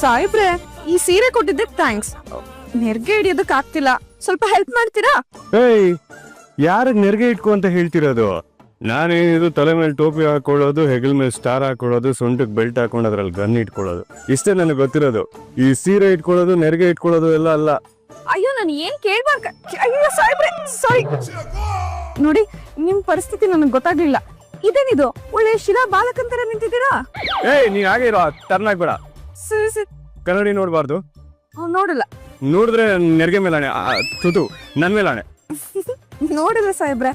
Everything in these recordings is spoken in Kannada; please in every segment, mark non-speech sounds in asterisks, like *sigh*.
ಸಾಯಿಬ್ರೆ ಈ ಸೀರೆ ಕೊಟ್ಟಿದ್ದಕ್ಕೆ ಥ್ಯಾಂಕ್ಸ್ ನೆರ್ಗೆ ಹಿಡಿಯೋದಕ್ಕೆ ಆಗ್ತಿಲ್ಲ. ಸ್ವಲ್ಪ ಹೆಲ್ಪ್ ಮಾಡ್ತೀರಾ? ಏಯ್ ಯಾರಿಗೆ ನೆರಿಗೆ ಇಟ್ಕೊ ಅಂತ ಹೇಳ್ತಿರೋದು? ನಾನೇನಿದು ತಲೆ ಮೇಲೆ ಟೋಪಿ ಹಾಕೊಳ್ಳೋದು ಹೆಗಲ್ ಮೇಲೆ ಸ್ಟಾರ್ ಹಾಕೊಳ್ಳೋದು ಸೊಂಟಕ್ಕೆ ಬೆಲ್ಟ್ ಹಾಕೊಂಡು ಅದ್ರಲ್ಲಿ ಗನ್ ಇಟ್ಕೊಳ್ಳೋದು. ಇಷ್ಟೇ ನನಗೆ ಗೊತ್ತಿರೋದು. ಈ ಸೀರೆ ಇಟ್ಕೊಳ್ಳೋದು ನೆರಿಗೆ ಇಟ್ಕೊಳ್ಳೋದು ಎಲ್ಲ ಅಲ್ಲ. ಅಯ್ಯೋ ನಾನು ಏನ್ ಕೇಳ್ಬಾರ್ಕ? ಅಯ್ಯೋ ಸಾಹೇಬ್ರೆ ಸಾರಿ. ನೋಡಿ ನಿಮ್ ಪರಿಸ್ಥಿತಿ ನನಗೆ ಗೊತ್ತಾಗ್ಲಿಲ್ಲ. ಇದೇನಿದು? ಒಳ್ಳೆ ಶಿಲಾ ಬಾಲಕಂತರ ನಿಂತಿದ್ದೀರಾ? ಏಯ್ ನೀನ್ ಹಾಗೆ ಇರೋ ಟರ್ನ್ ಆಗ್ಬೇಡ ಸರಿ ಸರಿ. ಕನ್ನಡಿ ನೋಡಬಾರ್ದು. ಅವ್ನ್ ನೋಡಲ್ಲ. ನೋಡಿದ್ರೆ ನೆರಿಗೆ ಮೇಲಾಣೆ ತುತು ನನ್ ಮೇಲಾಣೆ. *laughs* ನೋಡಿಲ್ಲ ಸಾಹೇಬ್ರೆ.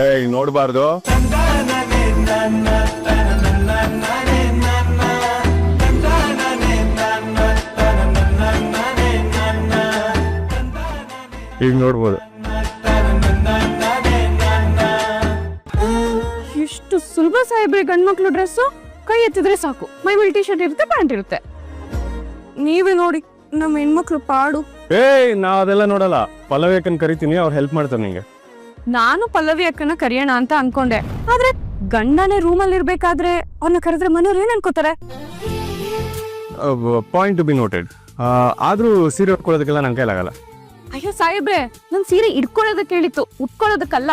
ಏಯ್ ನೋಡಬಾರ್ದು. ಈಗ ನೋಡ್ಬೋದು. ಎಷ್ಟು ಸುಲಭ ಸಾಹೇಬ್ರೆ ಗಂಡ್ಮಕ್ಳು ಡ್ರೆಸ್ಸು? ಕೈ ಎತ್ತಿದ್ರೆ ಸಾಕು. ಮೈ ಮೇಲೆ ಟಿ ಶರ್ಟ್ ಇರುತ್ತೆ ಪ್ಯಾಂಟ್ ಇರುತ್ತೆ. ನೀವೇ ನೋಡಿ ನಮ್ಮ ಹೆಣ್ಮಕ್ಳು ಪಾಡು. ಏಯ್ ನಾ ಅದೆಲ್ಲ ನೋಡಲ್ಲ. ಅಕ್ಕನ ಕರಿತೀನಿ ಅವ್ರು ಹೆಲ್ಪ್ ಮಾಡ್ತಾರೆ ನಿಂಗೆ. ನಾನು ಪಲ್ಲವಿ ಅಕ್ಕನ ಕರಿಯೋಣ ಅಂತ ಅನ್ಕೊಂಡೆ. ಆದ್ರೆ ಗಂಡನೇ ರೂಮಲ್ಲಿ ಇರ್ಬೇಕಾದ್ರೆ ಅವ್ರನ್ನ ಕರೆದ್ರೆ ಮನೆಯವ್ರು ಏನ್ ಅನ್ಕೋತಾರೆ? ಪಾಯಿಂಟ್ ಟು ಬಿ ನೋಟೆಡ್ ಆದ್ರೂ ಸೀರೆ ಉಟ್ಕೊಳ್ಳೋದಕ್ಕೆಲ್ಲ ನನ್ನ ಕೈಲಾಗಲ್ಲ. ಅಯ್ಯೋ ಸಾಹೇಬ್ರೆ ನನ್ ಸೀರೆ ಇಟ್ಕೊಳ್ಳೋದಕ್ಕೆ ಕೇಳಿತ್ತು ಉಟ್ಕೊಳ್ಳೋದಕ್ಕಲ್ಲ.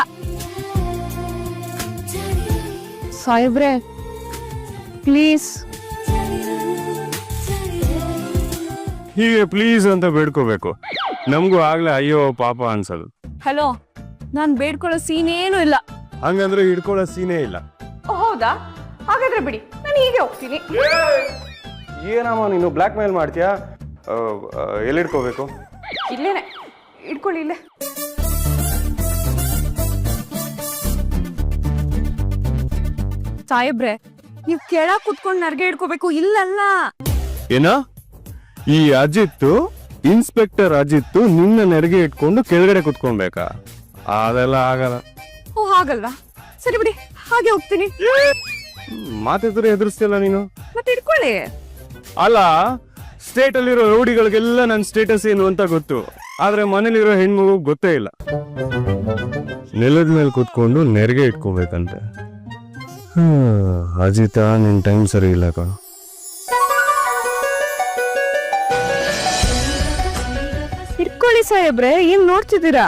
ಸಾಹೇಬ್ರೆ ಪ್ಲೀಸ್. ಹೀಗೆ ಪ್ಲೀಸ್ ಅಂತ ಬೇಡ್ಕೋಬೇಕು. ನಮಗೂ ಆಗ್ಲೇ ಅಯ್ಯೋ ಪಾಪ ಅನ್ಸದು. ಹಲೋ ನಾನ್ ಬೇಡ್ಕೊಳ್ಳೋ ಸೀನ್ ಏನು ಇಲ್ಲ. ಹಂಗಂದ್ರೆ ಹಿಡ್ಕೊಳ್ಳೋ ಸೀನೇ ಇಲ್ಲ. ಓ, ಹೌದಾ? ಹಾಗಾದ್ರೆ ಬಿಡಿ ನಾನು ಹೀಗೆ ಹೋಗ್ತೀನಿ. ಏನಮ್ಮ ನೀನು ಬ್ಲ್ಯಾಕ್ ಮೇಲ್ ಮಾಡ್ತೀಯಾ ಎಲ್ಲಿ ಇಟ್ಕೋಬೇಕು ಇಲ್ಲೇನೆ. ಇಟ್ಕೊಳ್ಳಿ ಇಲ್ಲೇ. ಸಾಹೇಬ್ರೆ ನೀವ್ ಕೆಳಗ್ ಕುತ್ಕೊಂಡು ನರ್ಗೆ ಇಟ್ಕೋಬೇಕು ಇಲ್ಲಲ್ಲ. ಏನ? ಈ ಅಜಿತ್ ಇನ್ಸ್ಪೆಕ್ಟರ್ ಅಜಿತ್ ನಿನ್ನ ನೆರಿಗೆ ಇಟ್ಕೊಂಡು ಕೆಳಗಡೆ ಕುತ್ಕೊಬೇಕಾ ಅದೆಲ್ಲ ಆಗಲ್ಲ. ಓ ಹಾಗಲ್ವಾ? ಸರಿ ಬಿಡಿ ಹಾಗೆ ಹೋಗ್ತೀನಿ. ಮಾತಿದ್ರೆ ಎದುರಿಸ್ತಿಲ್ಲ ನೀನು? ಮತ್ತೆ ಇಟ್ಕೊಳ್ಳಿ ಅಲ್ಲ ಸ್ಟೇಟ್ ಅಲ್ಲಿರೋ ರೌಡಿಗಳಿಗೆಲ್ಲ ನನ್ನ ಸ್ಟೇಟಸ್ ಏನು ಅಂತ ಗೊತ್ತು. ಆದ್ರೆ ಮನೇಲಿರೋ ಹೆಣ್ಮಗು ಗೊತ್ತೇ ಇಲ್ಲ. ನೆಲದ ಮೇಲೆ ಕುತ್ಕೊಂಡು ನೆರಿಗೆ ಇಟ್ಕೋಬೇಕಂತೆ. ಹ್ಮ್, ಅಜಿತ ನಿನ್ ಟೈಮ್ ಸರಿ ಇಲ್ಲ ಕಣ. ಇಟ್ಕೊಳ್ಳಿ ಸಾಹೇಬ್ರೆ ಏನ್ ನೋಡ್ತಿದ್ದೀರಾ?